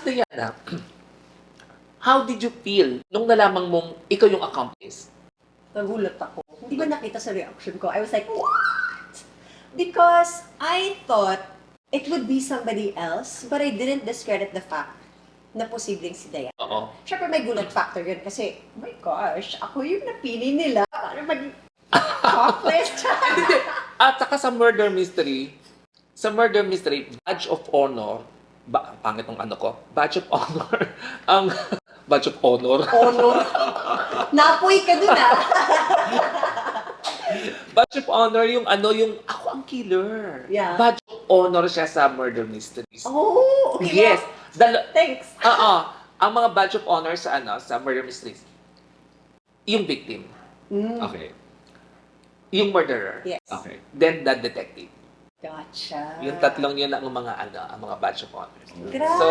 As Diana, how did you feel nung nalaman mong ikaw yung accomplice? Nagulat ako. Hindi ba nakita sa reaction ko? I was like, what? Because I thought it would be somebody else, but I didn't discredit the fact na posibleng si Diana. Oo. Siyempre may gulat factor yun kasi, oh my gosh, ako yung napili nila para maging accomplice. At saka sa murder mystery, sa murder mystery, badge of honor, ba, pangit ng ano ko, badge of honor, ang badge of honor, Honor. Napoy ka dun ah. badge of honor yung ano, yung ako ang killer. Yeah. Badge of honor siya sa murder mysteries. Oh, okay. yes. Dal- Thanks. Oo. Ang mga badge of honor sa ano, sa murder mysteries, yung victim, Mm, Okay. yung murderer, yes. Okay. then the detective. Gotcha. Yung tatlong yun ang mga ano, ang mga badge of honor. Grabe. So,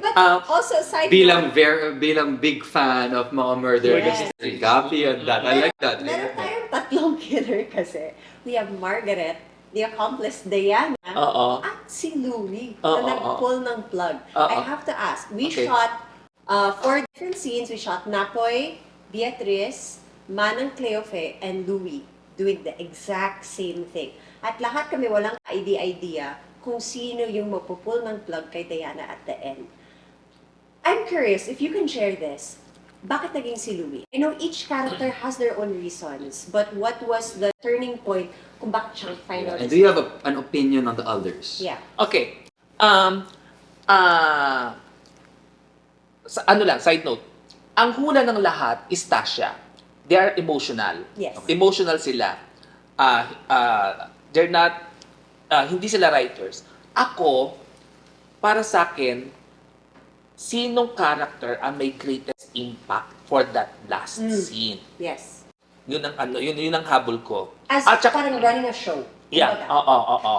But ah, also, side Bilang ver bilang big fan of mga murder Yes. mystery. Copy and that. I like that. Meron tayong tatlong killer kasi. We have Margaret, the accomplice Diana, Oo. at si Louie Oo, na nag-pull ng plug. Oo. I have to ask, we Okay. shot uh, four different scenes. We shot Napoy, Beatrice, Manang Cleofe, and Louie doing the exact same thing. At lahat kami walang idea-idea kung sino yung magpupull ng plug kay Diana at the end. I'm curious if you can share this. Bakit naging si Louie? I know each character has their own reasons, but what was the turning point kung bakit siyang final And do you have a, an opinion on the others? Yeah. Okay. Um, ah, sa, ano lang, side note. Ang hula ng lahat is Tasha. They are emotional. Yes. Emotional sila. Ah, ah, they're not, ah, hindi sila writers. Ako, para sa akin, sinong character ang may greatest impact for that last Mm. scene? Yes. Yun ang ano, yun, yun ang habol ko. As At saka- parang running a show. Yeah, oo, oo, oo.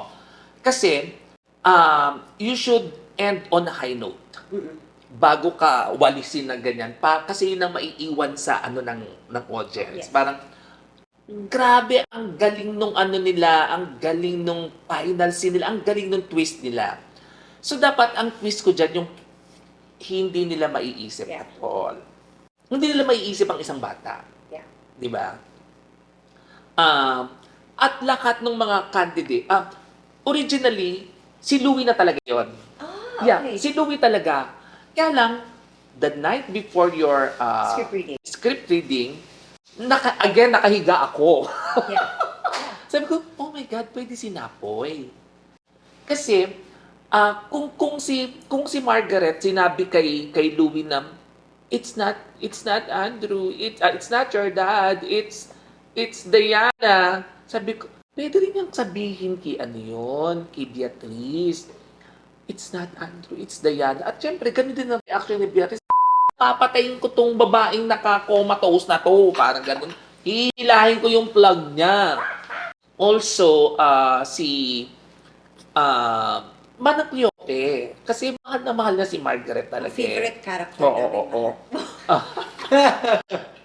Kasi, um, you should end on a high note Mm-mm. bago ka walisin ng ganyan. Pa, kasi yun ang maiiwan sa ano ng, ng audience. Yes. Parang, grabe, ang galing nung ano nila, ang galing nung final scene nila, ang galing nung twist nila. So, dapat ang twist ko dyan, yung hindi nila maiisip Yeah. at all. Hindi nila maiisip ang isang bata. Yeah. Di ba? Um, at lahat ng mga candidate, ah, originally, si Louie na talaga yon. Ah, Yeah, okay. si Louie talaga. Kaya lang, the night before your ah, Script reading. script reading, naka, again, nakahiga ako. Yeah. Sabi ko, oh my God, pwede si Napoy. Kasi, ah, kung, kung, si, kung si Margaret sinabi kay, kay Louie na, it's not, it's not Andrew, it, ah, it's not your dad, it's, it's Diana. Sabi ko, pwede rin niyang sabihin kay ano yun, kay Beatrice. It's not Andrew, it's Diana. At syempre, ganun din ang reaction ni Beatrice. Papatayin ko tong babaeng nakakomatose na to. Parang ganun. Hihilahin ko yung plug niya. Also, ah, si uh, Manang Cleope. Kasi mahal na mahal na si Margaret talaga. eh. Favorite character Oo, namin. oo, oo. Ah.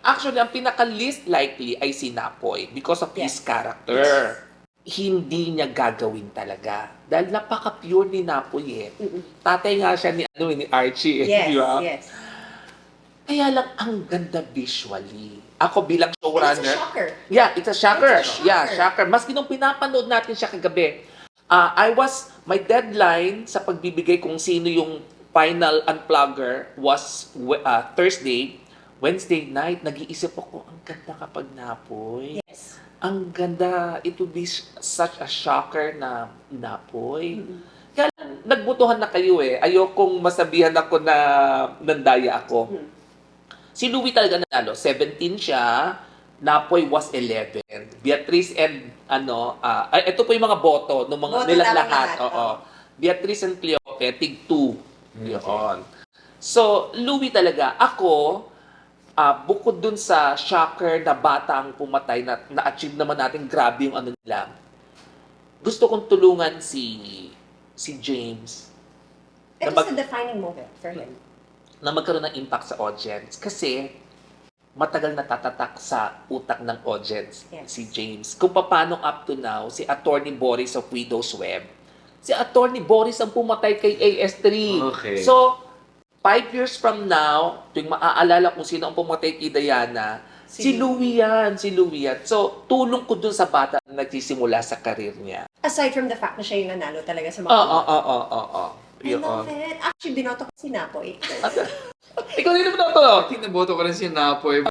Actually, ang pinaka-least likely ay si Napoy because of his Yes. character. Hindi niya gagawin talaga. Dahil napaka-pure ni Napoy eh. Mm-mm. Tatay nga siya ni, ano, ni Archie. eh, Yes, di ba? yes. Kaya lang, ang ganda visually. Ako bilang And it's a showrunner, shocker. Yeah, it's a shocker. It's a shocker. Yeah, shocker. Maski nung pinapanood natin siya kagabi, ah, I was, my deadline sa pagbibigay kung sino yung final unplugger was ah, Thursday. Wednesday night, nag-iisip ako, ang ganda kapag napoy. Yes. Ang ganda. It would be such a shocker na napoy. Mm-mm. Kaya nagbutuhan na kayo eh. Ayokong masabihan ako na nandaya ako. Hmm. Si Louie talaga nanalo. 17 siya. Napoy was 11. Beatrice and ano, ay, ito po yung mga boto ng mga Boto nilang lang lahat. lahat, Oo. oo. Beatrice and Cleope, tig 2. Okay. Yun. So, Louie talaga. Ako, ah, bukod dun sa shocker na bata ang pumatay na na-achieve naman natin grabe yung ano nila. Gusto kong tulungan si si James It was a defining moment for him na magkaroon ng impact sa audience kasi matagal natatatak sa utak ng audience yes. si James. Kung paano up to now, si Attorney Boris of Widow's Web, si Attorney Boris ang pumatay kay AS3. Okay. So, five years from now, tuwing maaalala kung sino ang pumatay kay Diana, si, si Louie yan, si Louie yan. So, tulong ko dun sa bata na nagsisimula sa karir niya. Aside from the fact na siya yung nanalo talaga sa mga... Oo, oo, oo, oo. I Yun, love oh. it. Actually, binoto ko si Napoy. Ikaw din naman ako. Tingnan, boto ko rin si Napoy.